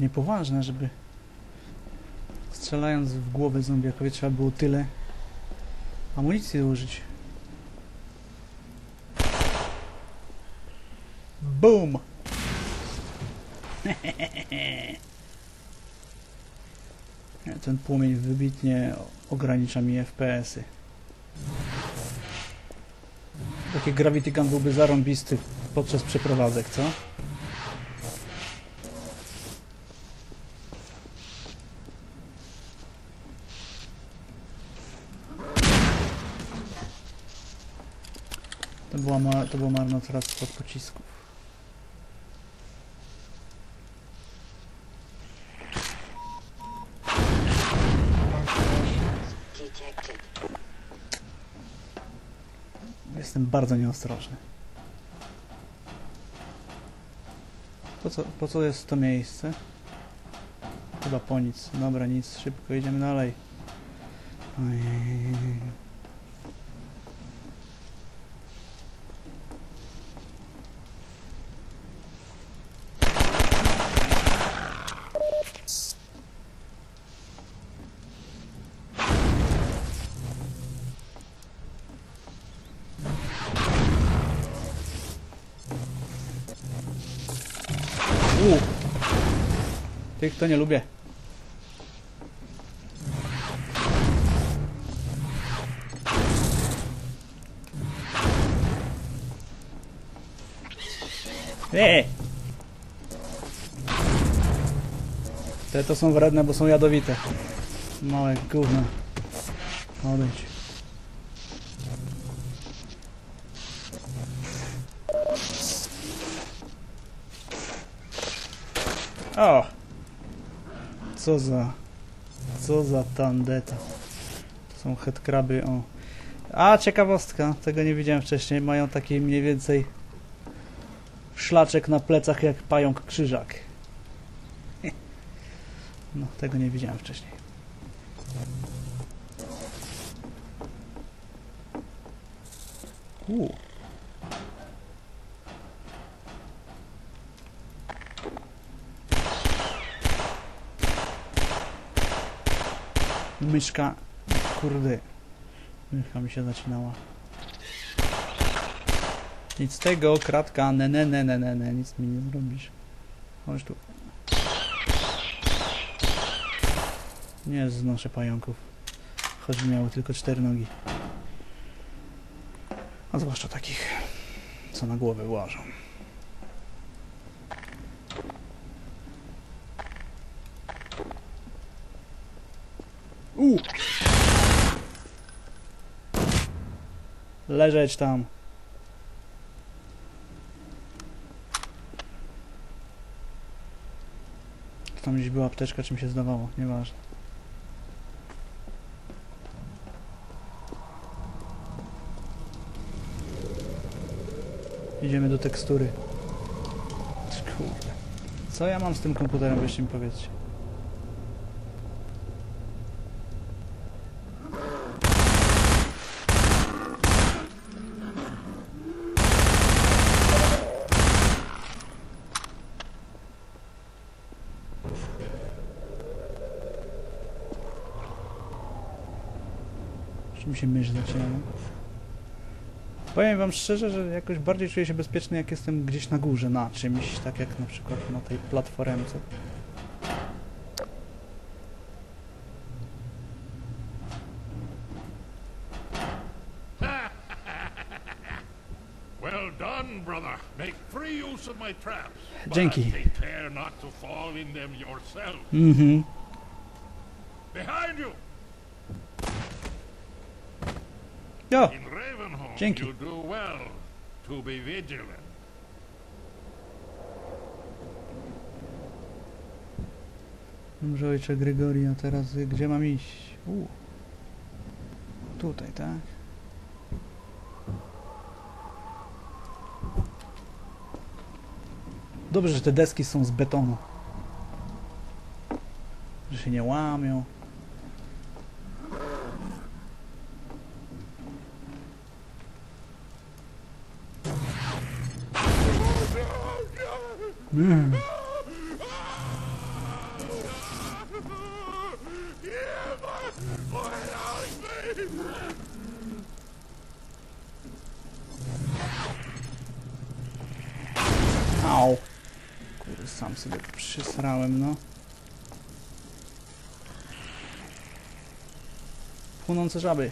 Niepoważne, żeby strzelając w głowę zombiakowi trzeba było tyle amunicji użyć. Boom! Ten płomień wybitnie ogranicza mi FPS-y. Taki Gravity Gun byłby zarąbisty podczas przeprowadzek, co? To, było marnotrawstwo pocisków. Jestem bardzo nieostrożny. Po co, po co jest to miejsce? Chyba po nic. Dobra, nic. Szybko idziemy dalej. Ojej. U. Tych to nie lubię. Eee! Te to są wredne, bo są jadowite. Małe gówno. Odejdź. O! Co za... Co za tandeta. To są headcraby, o. A, ciekawostka. Tego nie widziałem wcześniej. Mają taki mniej więcej szlaczek na plecach jak pająk krzyżak. No, tego nie widziałem wcześniej. U. Myszka, kurde, myszka mi się zacinała. Nic z tego, kratka, ne, ne, ne, ne, ne, ne, nic mi nie zrobisz. Chodź tu. Nie znoszę pająków. Choć miały tylko cztery nogi. A zwłaszcza takich, co na głowę łażą. U! Leżeć tam. Tam gdzieś była apteczka, czym się zdawało, nieważne. Idziemy do tekstury. Kurde. Co ja mam z tym komputerem, weźcie mi powiedzcie. Mi się myśl zaczynała? Powiem wam szczerze, że jakoś bardziej czuję się bezpieczny, jak jestem gdzieś na górze, na czymś, tak jak na przykład na tej platformce. Well done, brother. Jo, Dzięki. dobrze ojcze Gregory, a teraz gdzie mam iść? U. Tutaj, tak? Dobrze, że te deski są z betonu. Że się nie łamią. Nie. Au. Kurde, sam sobie przysrałem, no. Płonące żaby.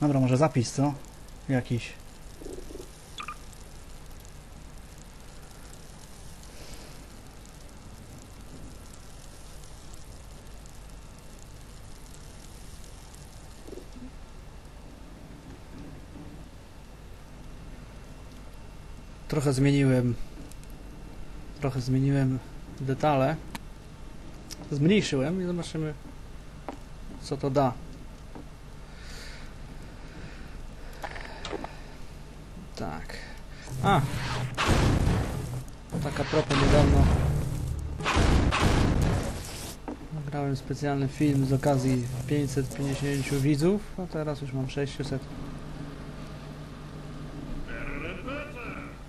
Dobra, może zapis, co? Jakiś. Trochę zmieniłem. Trochę zmieniłem detale. Zmniejszyłem i zobaczymy, co to da. Tak. A! Taka propos niedawno nagrałem specjalny film z okazji 550 widzów, a teraz już mam 600.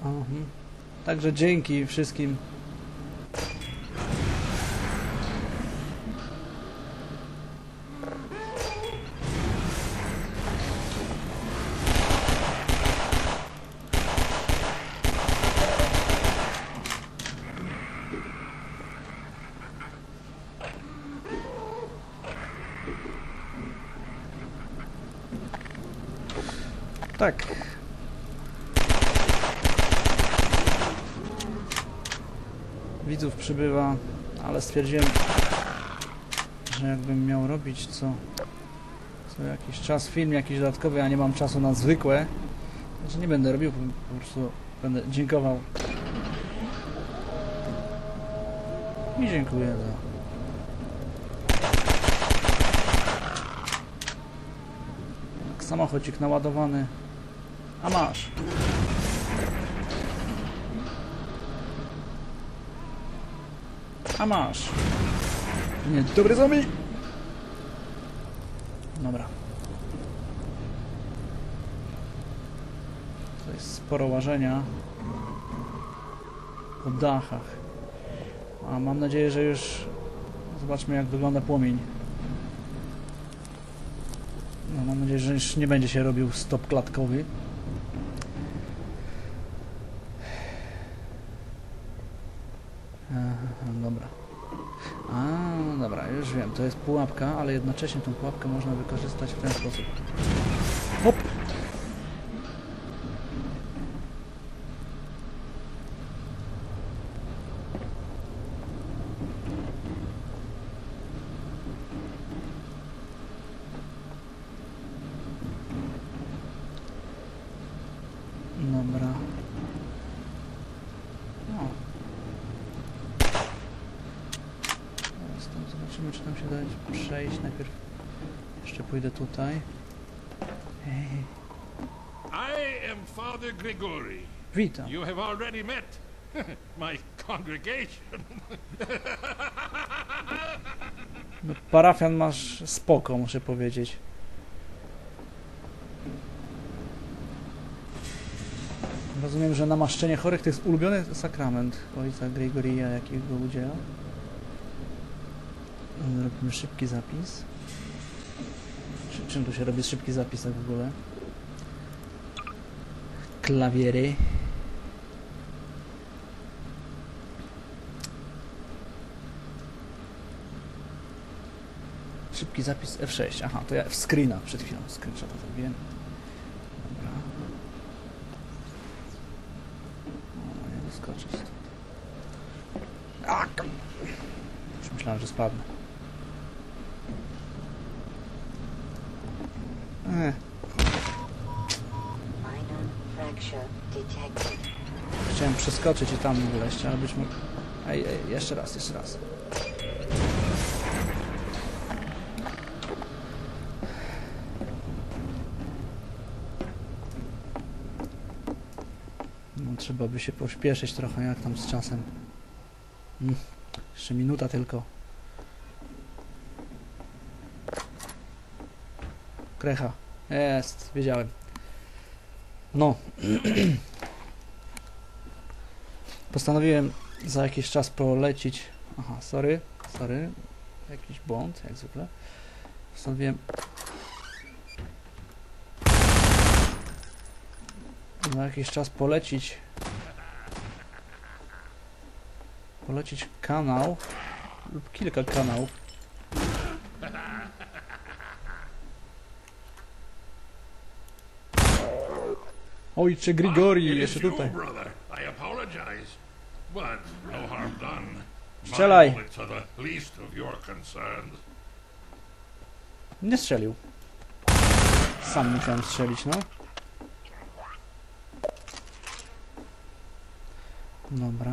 Mhm. Także dzięki wszystkim. Tak. Widzów przybywa, ale stwierdziłem, że jakbym miał robić co, co jakiś czas film jakiś dodatkowy, a nie mam czasu na zwykłe, że nie będę robił, po prostu będę dziękował. I dziękuję za samochodzik naładowany. A masz. A masz. Nie, dobry zombie. Dobra. To jest sporo łażenia po dachach. A mam nadzieję, że już zobaczmy jak wygląda płomień. No, mam nadzieję, że już nie będzie się robił stop klatkowy. Aha, dobra. A, dobra, już wiem, to jest pułapka, ale jednocześnie tą pułapkę można wykorzystać w ten sposób. Hop! Dobra. No. Teraz tam zobaczymy, czy tam się da przejść. Najpierw jeszcze pójdę tutaj. Hej, I am Father Gregory. witam. You have already met my congregation. No, parafian masz spoko, muszę powiedzieć. Rozumiem, że namaszczenie chorych to jest ulubiony sakrament ojca Gregoria, jakiego udziela. Robimy szybki zapis. Czy, czym tu się robi szybki zapis tak w ogóle? Klawiery. Szybki zapis F6. Aha, to ja w screena przed chwilą. Screenshota zrobiłem. Dobra. O, nie wyskoczę stąd. Ak! Już myślałem, że spadnę. Chciałem przeskoczyć i tam wleść, ale być może... Ej, ej, jeszcze raz, jeszcze raz. No, trzeba by się pośpieszyć trochę, jak tam z czasem. Mm, jeszcze minuta tylko. Krecha. Jest, wiedziałem. No. Postanowiłem za jakiś czas polecić... Aha, sorry, sorry. Jakiś błąd, jak zwykle. Postanowiłem... Za jakiś czas polecić... Polecić kanał lub kilka kanałów Ojcze Grigori, jeszcze tutaj. Strzelaj! Nie strzelił. Sam musiałem strzelić, no. Dobra.